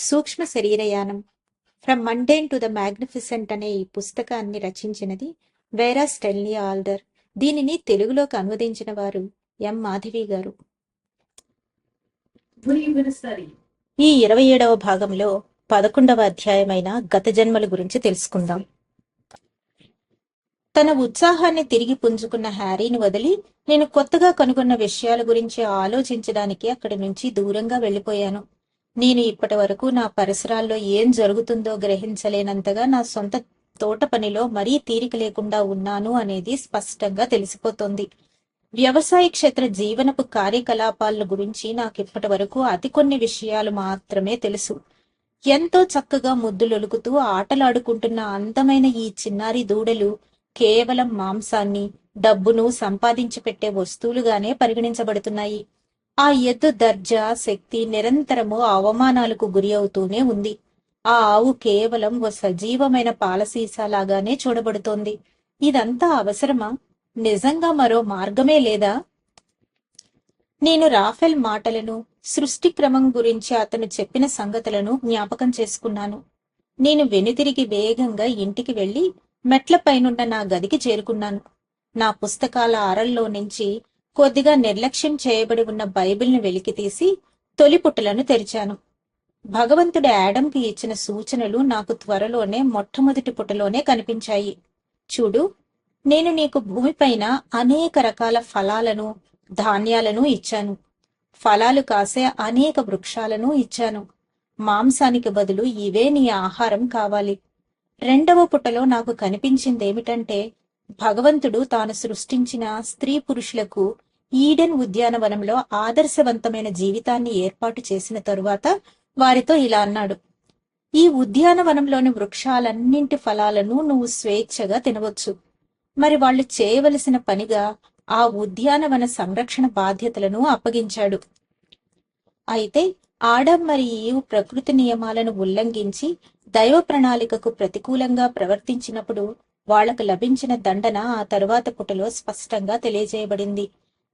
సూక్ష్మ శరీరయానం. From mundane to the magnificent అనే ఈ పుస్తకాన్ని రచించినది వేరా స్టెల్నీ ఆల్డర్. దీనిని తెలుగులోకి అనువదించిన వారు ఎం మాధవి గారు? ఈ ఇరవై ఏడవ భాగంలో పదకొండవ అధ్యాయమైన గత జన్మల గురించి తెలుసుకుందాం. తన ఉత్సాహాన్ని తిరిగి పుంజుకున్న హ్యారీని వదిలి నేను కొత్తగా కనుగొన్న విషయాల గురించి ఆలోచించడానికి అక్కడి నుంచి దూరంగా వెళ్ళిపోయాను. నేను ఇప్పటి వరకు నా పరిసరాల్లో ఏం జరుగుతుందో గ్రహించలేనంతగా నా సొంత తోట పనిలో మరీ తీరిక లేకుండా ఉన్నాను అనేది స్పష్టంగా తెలిసిపోతోంది. వ్యవసాయ క్షేత్ర జీవనపు కార్యకలాపాల గురించి నాకు ఇప్పటి వరకు అతి కొన్ని విషయాలు మాత్రమే తెలుసు. ఎంతో చక్కగా ముద్దులొలుకుతూ ఆటలాడుకుంటున్న అందమైన ఈ చిన్నారి దూడలు కేవలం మాంసాన్ని డబ్బును సంపాదించి పెట్టే వస్తువులుగానే పరిగణించబడుతున్నాయి. ఆ ఎద్దు దర్జా శక్తి నిరంతరము అవమానాలకు గురి అవుతూనే ఉంది. ఆ ఆవు కేవలం ఓ సజీవమైన పాలసీసాలాగానే చూడబడుతోంది. ఇదంతా అవసరమా? నిజంగా మరో మార్గమే లేదా? నేను రాఫెల్ మాటలను సృష్టి క్రమం గురించి అతను చెప్పిన సంగతులను జ్ఞాపకం చేసుకున్నాను. నేను వెనుతిరిగి వేగంగా ఇంటికి వెళ్ళి మెట్లపైనున్న నా గదికి చేరుకున్నాను. నా పుస్తకాల అరల్లో నుంచి కొద్దిగా నిర్లక్ష్యం చేయబడి ఉన్న బైబిల్ను వెలికితీసి తొలి తెరిచాను. భగవంతుడు యాడంకి ఇచ్చిన సూచనలు నాకు త్వరలోనే మొట్టమొదటి పుటలోనే కనిపించాయి. చూడు నేను నీకు భూమిపైన అనేక రకాల ఫలాలను ధాన్యాలను ఇచ్చాను. ఫలాలు కాసే అనేక వృక్షాలను ఇచ్చాను. మాంసానికి బదులు ఇవే నీ ఆహారం కావాలి. రెండవ పుటలో నాకు కనిపించిందేమిటంటే భగవంతుడు తాను సృష్టించిన స్త్రీ పురుషులకు ఈడెన్ ఉద్యానవనంలో ఆదర్శవంతమైన జీవితాన్ని ఏర్పాటు చేసిన తరువాత వారితో ఇలా అన్నాడు. ఈ ఉద్యానవనంలోని వృక్షాలన్నింటి ఫలాలను నువ్వు స్వేచ్ఛగా తినవచ్చు. మరి వాళ్ళు చేయవలసిన పనిగా ఆ ఉద్యానవన సంరక్షణ బాధ్యతలను అప్పగించాడు. అయితే ఆడం మరి ఈవు ప్రకృతి నియమాలను ఉల్లంఘించి దైవ ప్రణాళికకు ప్రతికూలంగా ప్రవర్తించినప్పుడు వాళ్ళకు లభించిన దండన ఆ తరువాత పుటలో స్పష్టంగా తెలియజేయబడింది.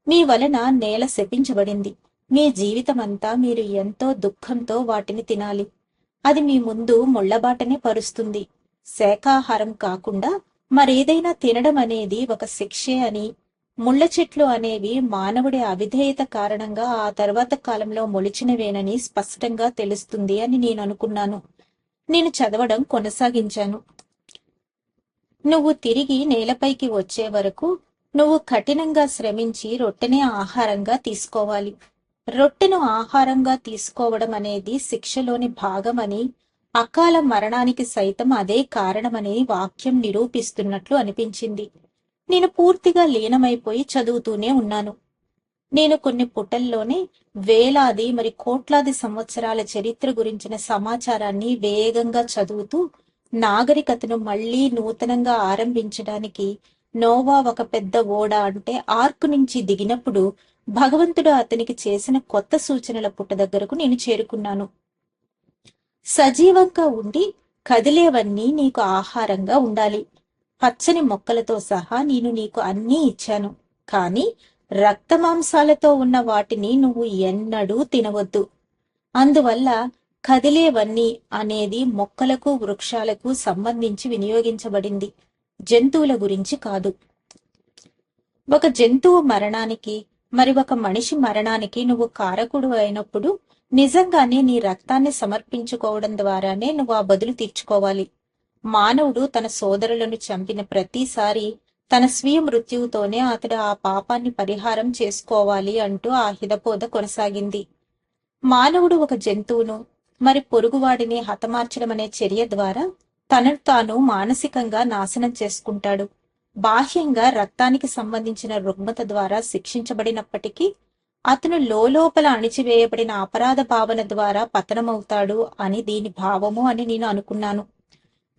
మీ వలన నేల శపించబడింది. మీ జీవితమంతా మీరు ఎంతో దుఃఖంతో వాటిని తినాలి. అది మీ ముందు ముళ్ళబాటనే పరుస్తుంది. శాఖాహారం కాకుండా మరేదైనా తినడం అనేది ఒక శిక్షే అని ముళ్ళ చెట్లు అనేవి మానవుడి అవిధేయత కారణంగా ఆ తర్వాత కాలంలో మొలిచినవేనని స్పష్టంగా తెలుస్తుంది అని నేను అనుకున్నాను. నేను చదవడం కొనసాగించాను. నువ్వు తిరిగి నేలపైకి వచ్చే వరకు నువ్వు కఠినంగా శ్రమించి రొట్టెనే ఆహారంగా తీసుకోవాలి. రొట్టెను ఆహారంగా తీసుకోవడం అనేది శిక్షలోని భాగమని అకాల మరణానికి సైతం అదే కారణమని వాక్యం నిరూపిస్తున్నట్లు అనిపించింది. నేను పూర్తిగా లీనమైపోయి చదువుతూనే ఉన్నాను. నేను కొన్ని పుటల్లోనే వేలాది మరి కోట్లాది సంవత్సరాల చరిత్ర గురించిన సమాచారాన్ని వేగంగా చదువుతూ నాగరికతను మళ్ళీ నూతనంగా ఆరంభించడానికి నోవా ఒక పెద్ద ఓడ అంటే ఆర్క్ నుంచి దిగినప్పుడు భగవంతుడు అతనికి చేసిన కొత్త సూచనల పుట్ట దగ్గరకు నేను చేరుకున్నాను. సజీవంగా ఉండి కదిలేవన్నీ నీకు ఆహారంగా ఉండాలి. పచ్చని మొక్కలతో సహా నేను నీకు అన్నీ ఇచ్చాను. కాని రక్తమాంసాలతో ఉన్న వాటిని నువ్వు ఎన్నడూ తినవద్దు. అందువల్ల కదిలేవన్నీ అనేది మొక్కలకు వృక్షాలకు సంబంధించి వినియోగించబడింది. జంతువుల గురించి కాదు. ఒక జంతువు మరణానికి మరి ఒక మనిషి మరణానికి నువ్వు కారకుడు అయినప్పుడు నిజంగానే నీ రక్తాన్ని సమర్పించుకోవడం ద్వారానే నువ్వు ఆ బదులు తీర్చుకోవాలి. మానవుడు తన సోదరులను చంపిన ప్రతిసారి తన స్వీయ మృత్యువుతోనే అతడు ఆ పాపాన్ని పరిహారం చేసుకోవాలి అంటూ ఆ హితబోధ కొనసాగింది. మానవుడు ఒక జంతువును మరి పొరుగువాడిని హతమార్చడం అనే చర్య ద్వారా తనను తాను మానసికంగా నాశనం చేసుకుంటాడు. బాహ్యంగా రక్తానికి సంబంధించిన రుగ్మత ద్వారా శిక్షించబడినప్పటికీ అతను లోపల అణిచివేయబడిన అపరాధ భావన ద్వారా పతనమవుతాడు అని దీని భావము అని నేను అనుకున్నాను.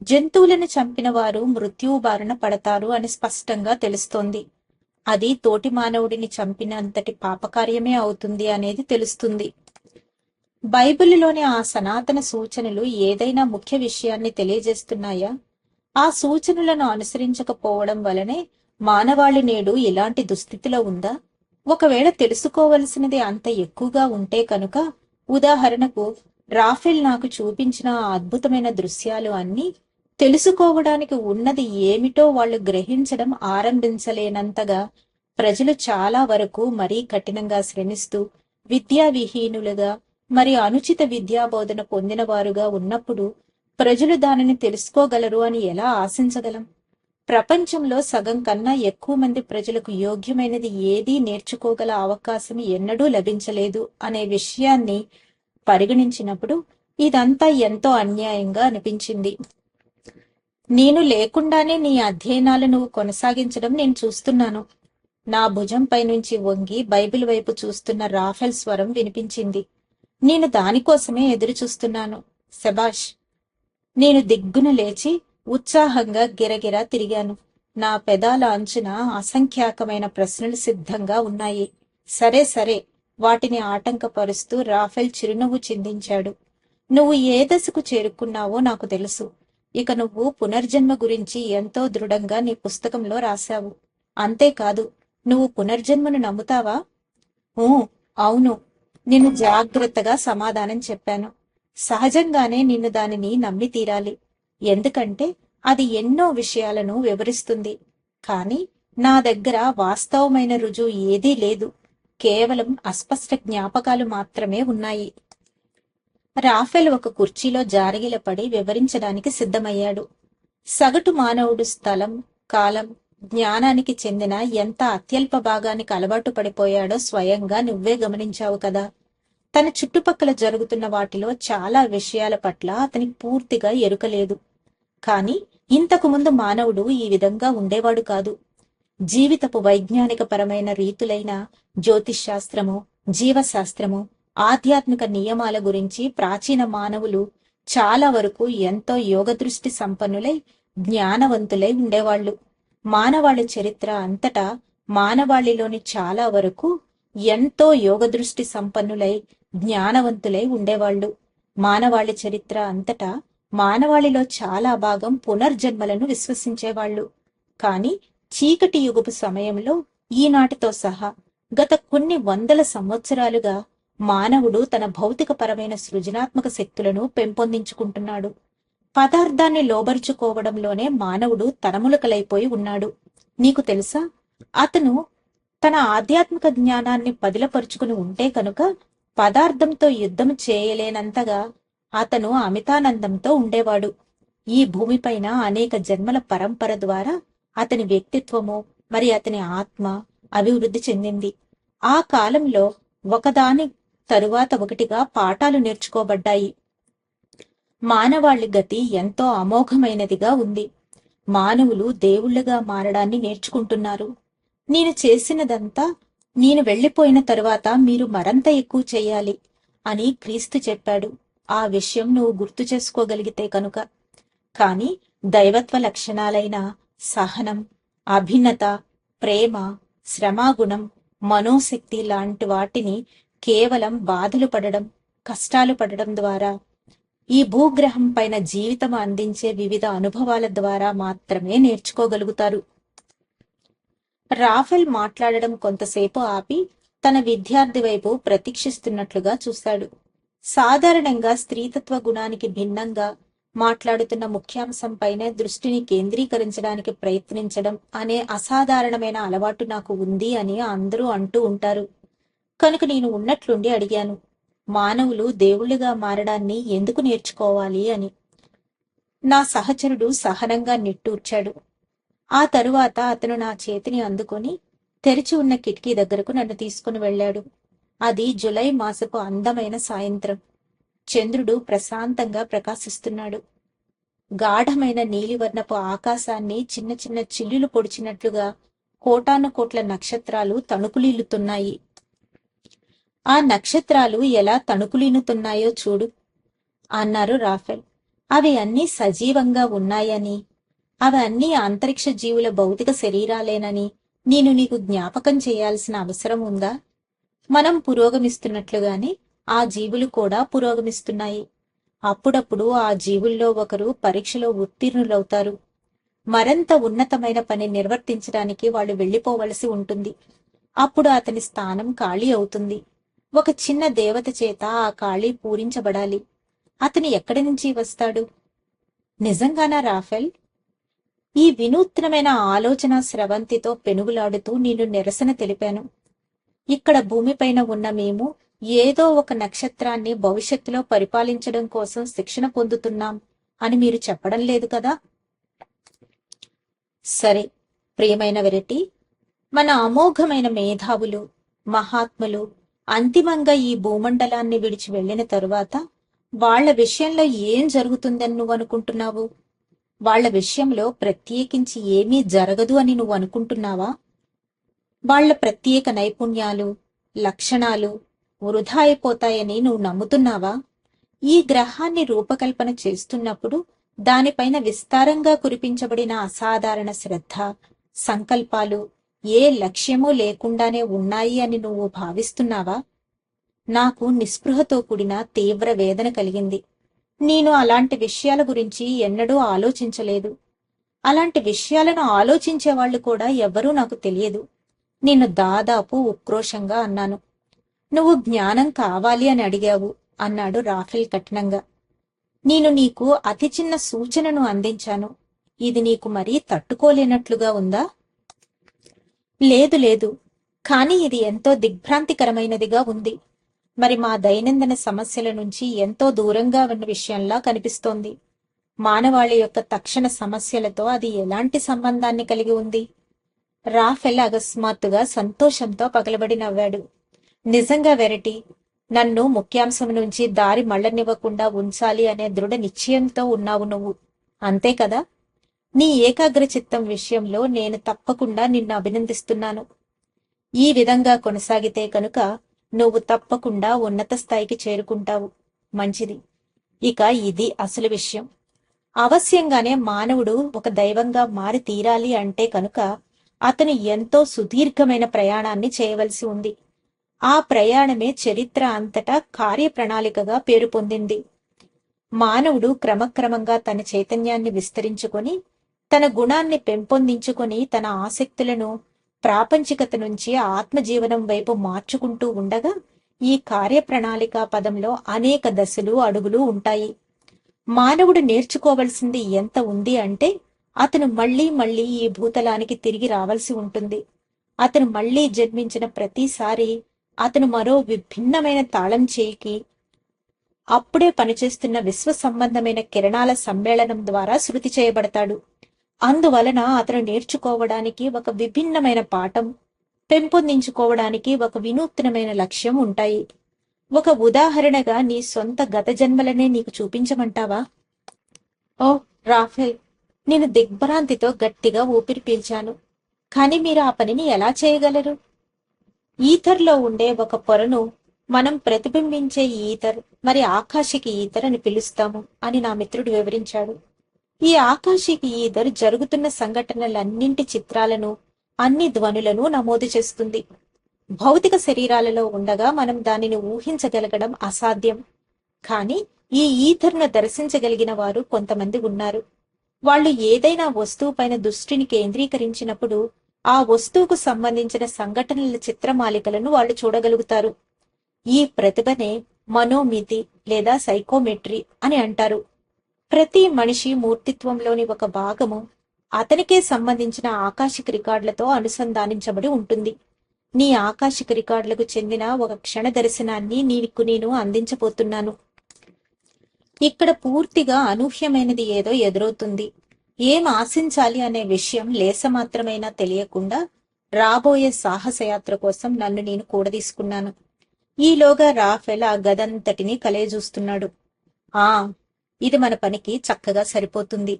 జంతువులను చంపిన వారు మృత్యువు బారిన పడతారు అని స్పష్టంగా తెలుస్తోంది. అది తోటి మానవుడిని చంపినంతటి పాపకార్యమే అవుతుంది అనేది తెలుస్తుంది. బైబిల్లోని ఆ సనాతన సూచనలు ఏదైనా ముఖ్య విషయాన్ని తెలియజేస్తున్నాయా? ఆ సూచనలను అనుసరించకపోవడం వలనే మానవాళి నేడు ఇలాంటి దుస్థితిలో ఉందా? ఒకవేళ తెలుసుకోవలసినది అంత ఎక్కువగా ఉంటే కనుక ఉదాహరణకు రాఫెల్ నాకు చూపించిన ఆ అద్భుతమైన దృశ్యాలు అన్నీ తెలుసుకోవడానికి ఉన్నది ఏమిటో వాళ్ళు గ్రహించడం ఆరంభించలేనంతగా ప్రజలు చాలా వరకు మరీ కఠినంగా శ్రమిస్తూ విద్యావిహీనులుగా మరియు అనుచిత విద్యాబోధన పొందినవారుగా ఉన్నప్పుడు ప్రజలు దానిని తెలుసుకోగలరు అని ఎలా ఆశించగలం? ప్రపంచంలో సగం కన్నా ఎక్కువ మంది ప్రజలకు యోగ్యమైనది ఏదీ నేర్చుకోగల అవకాశం ఎన్నడూ లభించలేదు అనే విషయాన్ని పరిగణించినప్పుడు ఇదంతా ఎంతో అన్యాయంగా అనిపించింది. నేను లేకుండానే నీ అధ్యయనాలు నువ్వు కొనసాగించడం నేను చూస్తున్నాను. నా భుజంపై నుంచి వంగి బైబిల్ వైపు చూస్తున్న రాఫెల్ స్వరం వినిపించింది. నేను దానికోసమే ఎదురుచూస్తున్నాను. శభాష్ శబాష్ నేను దిగ్గున లేచి ఉత్సాహంగా గిరగిరా తిరిగాను. నా పెదాల అంచున అసంఖ్యాకమైన ప్రశ్నలు సిద్ధంగా ఉన్నాయి. సరే సరే వాటిని ఆటంకపరుస్తూ రాఫెల్ చిరునవ్వు చిందించాడు. నువ్వు ఏ దశకు చేరుకున్నావో నాకు తెలుసు. ఇక నువ్వు పునర్జన్మ గురించి ఎంతో దృఢంగా నీ పుస్తకంలో రాశావు. అంతేకాదు నువ్వు పునర్జన్మను నమ్ముతావా? అవును. నేను జాగ్రత్తగా సమాధానం చెప్పాను. సహజంగానే నిన్ను దానిని నమ్మి తీరాలి. ఎందుకంటే అది ఎన్నో విషయాలను వివరిస్తుంది. కానీ నా దగ్గర వాస్తవమైన రుజువు ఏదీ లేదు. కేవలం అస్పష్ట జ్ఞాపకాలు మాత్రమే ఉన్నాయి. రాఫెల్ ఒక కుర్చీలో జారగిలపడి వివరించడానికి సిద్ధమయ్యాడు. సగటు మానవుడు స్థలం కాలం జ్ఞానానికి చెందిన ఎంత అత్యల్ప భాగానికి అలవాటు పడిపోయాడో స్వయంగా నువ్వే గమనించావు కదా. తన చుట్టుపక్కల జరుగుతున్న వాటిలో చాలా విషయాల పట్ల అతనికి పూర్తిగా ఎరుకలేదు. కాని ఇంతకు ముందు మానవుడు ఈ విధంగా ఉండేవాడు కాదు. జీవితపు వైజ్ఞానిక పరమైన రీతులైన జ్యోతిష్ శాస్త్రము జీవశాస్త్రము ఆధ్యాత్మిక నియమాల గురించి ప్రాచీన మానవులు చాలా వరకు ఎంతో యోగదృష్టి సంపన్నులై జ్ఞానవంతులై ఉండేవాళ్ళు. మానవాళి చరిత్ర అంతటా మానవాళిలోని చాలా వరకు ఎంతో యోగదృష్టి సంపన్నులై జ్ఞానవంతులై ఉండేవాళ్ళు. మానవాళి చరిత్ర అంతటా మానవాళిలో చాలా భాగం పునర్జన్మలను విశ్వసించేవాళ్ళు. కాని చీకటి యుగపు సమయంలో ఈనాటితో సహా గత కొన్ని వందల సంవత్సరాలుగా మానవుడు తన భౌతికపరమైన సృజనాత్మక శక్తులను పెంపొందించుకుంటున్నాడు. పదార్థాన్ని లోబరుచుకోవడంలోనే మానవుడు తనములకలైపోయి ఉన్నాడు. నీకు తెలుసా? అతను తన ఆధ్యాత్మిక జ్ఞానాన్ని పదిలపరుచుకుని ఉంటే కనుక పదార్థంతో యుద్ధం చేయలేనంతగా అతను అమితానందంతో ఉండేవాడు. ఈ భూమిపైన అనేక జన్మల పరంపర ద్వారా అతని వ్యక్తిత్వము మరి అతని ఆత్మ అభివృద్ధి చెందింది. ఆ కాలంలో ఒకదాని తరువాత ఒకటిగా పాఠాలు నేర్చుకోబడ్డాయి. మానవాళి గతి ఎంతో అమోఘమైనదిగా ఉంది. మానవులు దేవుళ్ళుగా మారడాన్ని నేర్చుకుంటున్నారు. నేను చేసినదంతా నేను వెళ్ళిపోయిన తరువాత మీరు మరంత ఎక్కువ చేయాలి అని క్రీస్తు చెప్పాడు. ఆ విషయం నువ్వు గుర్తు చేసుకోగలిగితే కనుక. కాని దైవత్వ లక్షణాలైన సహనం అభిన్నత ప్రేమ శ్రమాగుణం మనోశక్తి లాంటి వాటిని కేవలం బాధలు పడడం కష్టాలు పడడం ద్వారా ఈ భూగ్రహం పైన జీవితం అందించే వివిధ అనుభవాల ద్వారా మాత్రమే నేర్చుకోగలుగుతారు. రాఫెల్ మాట్లాడడం కొంతసేపు ఆపి తన విద్యార్థి వైపు ప్రతీక్షిస్తున్నట్లుగా చూశాడు. సాధారణంగా స్త్రీతత్వ గుణానికి భిన్నంగా మాట్లాడుతున్న ముఖ్యాంశంపైనే దృష్టిని కేంద్రీకరించడానికి ప్రయత్నించడం అనే అసాధారణమైన అలవాటు నాకు ఉంది అని అందరూ అంటూ ఉంటారు. కనుక నేను ఉన్నట్లుండి అడిగాను. మానవులు దేవుళ్ళుగా మారడాన్ని ఎందుకు నేర్చుకోవాలి అని. నా సహచరుడు సహనంగా నిట్టూర్చాడు. ఆ తరువాత అతను నా చేతిని అందుకొని తెరిచి ఉన్న కిటికీ దగ్గరకు నన్ను తీసుకుని వెళ్ళాడు. అది జులై మాసపు అందమైన సాయంత్రం. చంద్రుడు ప్రశాంతంగా ప్రకాశిస్తున్నాడు. గాఢమైన నీలివర్ణపు ఆకాశాన్ని చిన్న చిన్న చిల్లులు పొడిచినట్లుగా కోటాను కోట్ల నక్షత్రాలు తణుకులీలుతున్నాయి ఆ నక్షత్రాలు ఎలా తణుకులీనుతున్నాయో చూడు అన్నారు రాఫెల్. అవి అన్నీ సజీవంగా ఉన్నాయని అవి అన్నీ అంతరిక్ష జీవుల భౌతిక శరీరాలేనని నేను నీకు జ్ఞాపకం చేయాల్సిన అవసరం ఉందా? మనం పురోగమిస్తున్నట్లుగానే ఆ జీవులు కూడా పురోగమిస్తున్నాయి. అప్పుడప్పుడు ఆ జీవుల్లో ఒకరు పరీక్షలో ఉత్తీర్ణులవుతారు. మరింత ఉన్నతమైన పని నిర్వర్తించడానికి వాళ్ళు వెళ్ళిపోవలసి ఉంటుంది. అప్పుడు అతని స్థానం ఖాళీ అవుతుంది. ఒక చిన్న దేవత చేత ఆ ఖాళీ పూరించబడాలి. అతను ఎక్కడి నుంచి వస్తాడు? నిజంగానా రాఫెల్? ఈ వినూత్నమైన ఆలోచన స్రవంతితో పెనుగులాడుతూ నేను నిరసన తెలిపాను. ఇక్కడ భూమిపైన ఉన్న మేము ఏదో ఒక నక్షత్రాన్ని భవిష్యత్తులో పరిపాలించడం కోసం శిక్షణ పొందుతున్నాం అని మీరు చెప్పడం లేదు కదా? సరే ప్రియమైన వెరటి మన అమోఘమైన మేధావులు మహాత్ములు అంతిమంగా ఈ భూమండలాన్ని విడిచి వెళ్ళిన తరువాత వాళ్ళ విషయంలో ఏం జరుగుతుందని నువ్వు అనుకుంటున్నావు? వాళ్ళ విషయంలో ప్రత్యేకించి ఏమీ జరగదు అని నువ్వు అనుకుంటున్నావా? వాళ్ళ ప్రత్యేక నైపుణ్యాలు లక్షణాలు వృధా అయిపోతాయని నువ్వు నమ్ముతున్నావా? ఈ గ్రహాన్ని రూపకల్పన చేస్తున్నప్పుడు దానిపైన విస్తారంగా కురిపించబడిన అసాధారణ శ్రద్ధ సంకల్పాలు ఏ లక్ష్యమూ లేకుండానే ఉన్నాయి అని నువ్వు భావిస్తున్నావా? నాకు నిస్పృహతో కూడిన తీవ్ర వేదన కలిగింది. నేను అలాంటి విషయాల గురించి ఎన్నడూ ఆలోచించలేదు. అలాంటి విషయాలను ఆలోచించే వాళ్ళు కూడా ఎవరూ నాకు తెలియదు. నేను దాదాపు ఉక్రోషంగా అన్నాను. నువ్వు జ్ఞానం కావాలి అని అడిగావు అన్నాడు రాఫెల్ కఠినంగా. నేను నీకు అతి చిన్న సూచనను అందించాను. ఇది నీకు మరీ తట్టుకోలేనట్లుగా ఉందా? లేదు లేదు. కానీ ఇది ఎంతో దిగ్భ్రాంతికరమైనదిగా ఉంది. మరి మా దైనందిన సమస్యల నుంచి ఎంతో దూరంగా ఉన్న విషయంలా కనిపిస్తోంది. మానవాళి యొక్క తక్షణ సమస్యలతో అది ఎలాంటి సంబంధాన్ని కలిగి ఉంది? రాఫెల్ అకస్మాత్తుగా సంతోషంతో పగలబడి నవ్వాడు. నిజంగా వెరటి నన్ను ముఖ్యాంశం నుంచి దారి మళ్ళనివ్వకుండా ఉంచాలి అనే దృఢ నిశ్చయంతో ఉన్నావు నువ్వు. అంతే కదా? నీ ఏకాగ్ర చిత్తం విషయంలో నేను తప్పకుండా నిన్ను అభినందిస్తున్నాను. ఈ విధంగా కొనసాగితే కనుక నువ్వు తప్పకుండా ఉన్నత స్థాయికి చేరుకుంటావు. మంచిది. ఇక ఇది అసలు విషయం. అవశ్యంగానే మానవుడు ఒక దైవంగా మారి తీరాలి అంటే కనుక అతను ఎంతో సుదీర్ఘమైన ప్రయాణాన్ని చేయవలసి ఉంది. ఆ ప్రయాణమే చరిత్ర అంతటా కార్యప్రణాళికగా పేరు పొందింది. మానవుడు క్రమక్రమంగా తన చైతన్యాన్ని విస్తరించుకొని తన గుణాన్ని పెంపొందించుకొని తన ఆసక్తులను ప్రాపంచికత నుంచి ఆత్మజీవనం వైపు మార్చుకుంటూ ఉండగా ఈ కార్యప్రణాళిక పదంలో అనేక దశలు అడుగులు ఉంటాయి. మానవుడు నేర్చుకోవలసింది ఎంత ఉంది అంటే అతను మళ్ళీ మళ్ళీ ఈ భూతలానికి తిరిగి రావాల్సి ఉంటుంది. అతను మళ్ళీ జన్మించిన ప్రతిసారి అతను మరో విభిన్నమైన తాళం చేయికి అప్పుడే పనిచేస్తున్న విశ్వ సంబంధమైన కిరణాల సమ్మేళనం ద్వారా శృతి చేయబడతాడు. అందువలన అతను నేర్చుకోవడానికి ఒక విభిన్నమైన పాఠం పెంపొందించుకోవడానికి ఒక వినూత్నమైన లక్ష్యం ఉంటాయి. ఒక ఉదాహరణగా నీ సొంత గత జన్మలనే నీకు చూపించమంటావా? ఓ రాఫెల్ నేను దిగ్భ్రాంతితో గట్టిగా ఊపిరి పీల్చాను. కానీ మీరు ఆ పనిని ఎలా చేయగలరు? ఈథర్లో ఉండే ఒక పొరను మనం ప్రతిబింబించే ఈథర్ మరి ఆకాశికి ఈథర్ అని పిలుస్తాము అని నా మిత్రుడు వివరించాడు. ఈ ఆకాశికి ఈథర్ జరుగుతున్న సంఘటనలన్నింటి చిత్రాలను అన్ని ధ్వనులను నమోదు చేస్తుంది. భౌతిక శరీరాలలో ఉండగా మనం దానిని ఊహించగలగడం అసాధ్యం. కానీ ఈ ఈథర్ను దర్శించగలిగిన వారు కొంతమంది ఉన్నారు. వాళ్ళు ఏదైనా వస్తువు పైన దృష్టిని కేంద్రీకరించినప్పుడు ఆ వస్తువుకు సంబంధించిన సంఘటనల చిత్రమాలికలను వాళ్ళు చూడగలుగుతారు. ఈ ప్రతిభనే మనోమితి లేదా సైకోమెట్రీ అని అంటారు. ప్రతి మనిషి మూర్తిత్వంలోని ఒక భాగము అతనికే సంబంధించిన ఆకాశిక రికార్డులతో అనుసంధానించబడి ఉంటుంది. నీ ఆకాశిక రికార్డులకు చెందిన ఒక క్షణ దర్శనాన్ని నీకు నేను అందించబోతున్నాను. ఇక్కడ పూర్తిగా అనూహ్యమైనది ఏదో ఎదురవుతుంది. ఏం ఆశించాలి అనే విషయం లేసమాత్రమైనా తెలియకుండా రాబోయే సాహసయాత్ర కోసం నన్ను నేను కూడదీసుకున్నాను. ఈలోగా రాఫెల్ ఆ గదంతటిని కలయజూస్తున్నాడు. ఆ ఇది మన పనికి చక్కగా సరిపోతుంది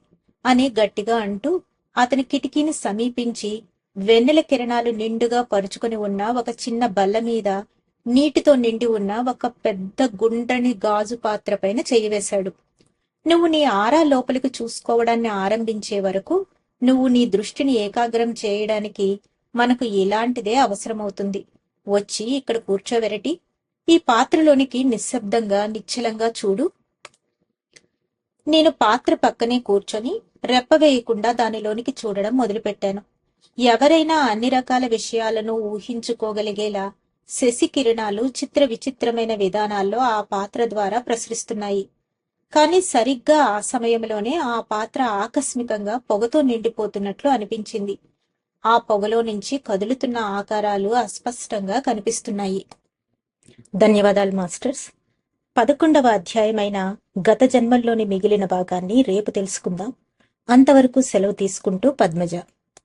అని గట్టిగా అంటూ అతని కిటికీని సమీపించి వెన్నెల కిరణాలు నిండుగా పరుచుకొని ఉన్న ఒక చిన్న బల్ల మీద నీటితో నిండి ఉన్న ఒక పెద్ద గుండ్రని గాజు పాత్ర పైన చేయివేశాడు నువ్వు నీ ఆరా లోపలికి చూసుకోవడాన్ని ఆరంభించే వరకు నువ్వు నీ దృష్టిని ఏకాగ్రం చేయడానికి మనకు ఇలాంటిదే అవసరమవుతుంది. వచ్చి ఇక్కడ కూర్చోవెరటి. ఈ పాత్రలోనికి నిశ్శబ్దంగా నిశ్చలంగా చూడు. నేను పాత్ర పక్కనే కూర్చొని రెప్పవేయకుండా దానిలోనికి చూడడం మొదలుపెట్టాను. ఎవరైనా అన్ని రకాల విషయాలను ఊహించుకోగలిగేలా శశికిరణాలు చిత్ర విచిత్రమైన విధానాల్లో ఆ పాత్ర ద్వారా ప్రసరిస్తున్నాయి. కానీ సరిగ్గా ఆ సమయంలోనే ఆ పాత్ర ఆకస్మికంగా పొగతో నిండిపోతున్నట్లు అనిపించింది. ఆ పొగలో నుంచి కదులుతున్న ఆకారాలు అస్పష్టంగా కనిపిస్తున్నాయి. ధన్యవాదాలు మాస్టర్స్. పదకొండవ అధ్యాయమైన గత జన్మల్లోని మిగిలిన భాగాన్ని రేపు తెలుసుకుందాం. అంతవరకు సెలవు తీసుకుంటూ పద్మజ.